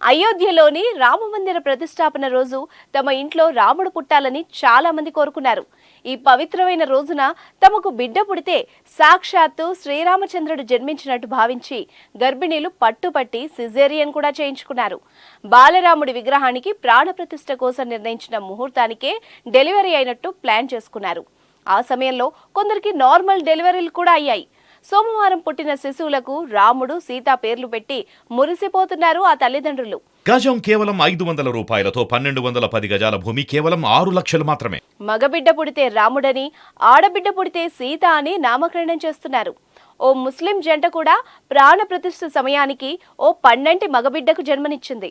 అయోధ్యలోని రామమందిర ప్రతిష్టాపన రోజు తమ ఇంట్లో రాముడు పుట్టాలని చాలా మంది కోరుకున్నారు. ఈ పవిత్రమైన రోజున తమకు బిడ్డ పుడితే సాక్షాత్తు శ్రీరామచంద్రుడు జన్మించినట్టు భావించి గర్భిణీలు పట్టుపట్టి సిజేరియన్ కూడా చేయించుకున్నారు. బాలరాముడి విగ్రహానికి ప్రాణప్రతిష్ఠ కోసం నిర్ణయించిన ముహూర్తానికే డెలివరీ అయినట్టు ప్లాన్ చేసుకున్నారు. ఆ సమయంలో కొందరికి నార్మల్ డెలివరీలు కూడా అయ్యాయి. సోమవారం పుట్టిన శిశువులకు రాముడు సీత పేర్లు పెట్టి మురిసిపోతున్నారు ఆ తల్లిదండ్రులు. గజం కేవలం ఐదు వందల రూపాయలతో పన్నెండు వందల పది గజాల భూమి కేవలం ఆరు లక్షలు మాత్రమే. మగబిడ్డ పుడితే రాముడని ఆడబిడ్డ పుడితే సీత అని నామకరణం చేస్తున్నారు. ఓ ముస్లిం జంట కూడా ప్రాణ ప్రతిష్ఠ సమయానికి ఓ పన్నెంటి మగబిడ్డకు జన్మనిచ్చింది.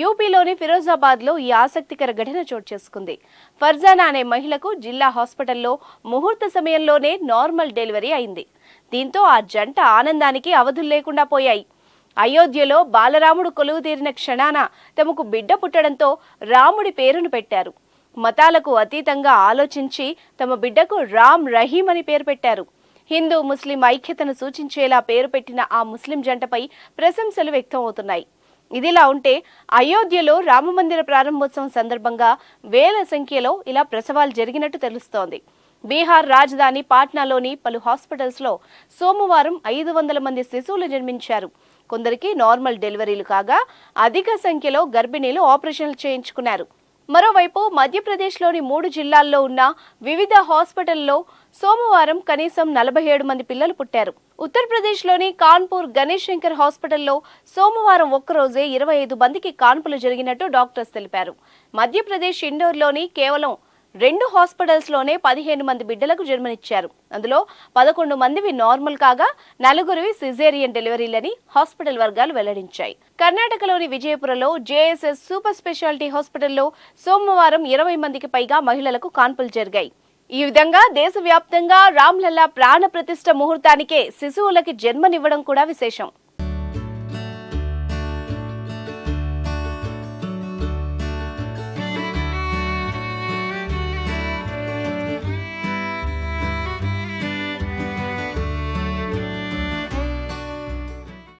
యూపీలోని ఫిరోజాబాద్లో ఈ ఆసక్తికర ఘటన చోటు చేసుకుంది. ఫర్జానా అనే మహిళకు జిల్లా హాస్పిటల్లో ముహూర్త సమయంలోనే నార్మల్ డెలివరీ అయింది. దీంతో ఆ జంట ఆనందానికి అవధులు లేకుండా పోయాయి. అయోధ్యలో బాలరాముడు కొలువు తీరిన క్షణాన తమకు బిడ్డ పుట్టడంతో రాముడి పేరును పెట్టారు. మతాలకు అతీతంగా ఆలోచించి తమ బిడ్డకు రామ్ రహీం అని పేరు పెట్టారు. హిందూ ముస్లిం ఐక్యతను సూచించేలా పేరు పెట్టిన ఆ ముస్లిం జంటపై ప్రశంసలు వ్యక్తం అవుతున్నాయి ఇదిలా ఉంటే అయోధ్యలో రామమందిర ప్రారంభోత్సవం సందర్భంగా వేల సంఖ్యలో ఇలా ప్రసవాలు జరిగినట్టు తెలుస్తోంది. బీహార్ రాజధాని పాట్నాలోని పలు హాస్పిటల్స్లో సోమవారం ఐదు వందల మంది శిశువులు జన్మించారు. కొందరికి నార్మల్ డెలివరీలు కాగా అధిక సంఖ్యలో గర్భిణీలు ఆపరేషన్లు చేయించుకున్నారు. మరోవైపు మధ్యప్రదేశ్లోని మూడు జిల్లాల్లో ఉన్న వివిధ హాస్పిటల్లో సోమవారం కనీసం నలభై ఏడు మంది పిల్లలు పుట్టారు. ఉత్తరప్రదేశ్లోని కాన్పూర్ గణేష్ శంకర్ హాస్పిటల్లో సోమవారం ఒక్కరోజే ఇరవై ఐదు మందికి కాన్పులు జరిగినట్టు డాక్టర్స్ తెలిపారు. మధ్యప్రదేశ్ ఇండోర్లోని కేవలం రెండు హాస్పిటల్స్లోనే పదిహేను మంది బిడ్డలకు జన్మనిచ్చారు. అందులో పదకొండు మందివి నార్మల్ కాగా నలుగురివి సిజేరియన్ డెలివరీలని హాస్పిటల్ వర్గాలు వెల్లడించాయి. కర్ణాటకలోని విజయపురలో జేఎస్ఎస్ సూపర్ స్పెషాలిటీ హాస్పిటల్లో సోమవారం ఇరవై మందికి పైగా మహిళలకు కాన్పులు జరిగాయి. ఈ విధంగా దేశవ్యాప్తంగా రామ్లల్లా ప్రాణ ప్రతిష్ఠ ముహూర్తానికే శిశువులకి జన్మనివ్వడం కూడా విశేషం.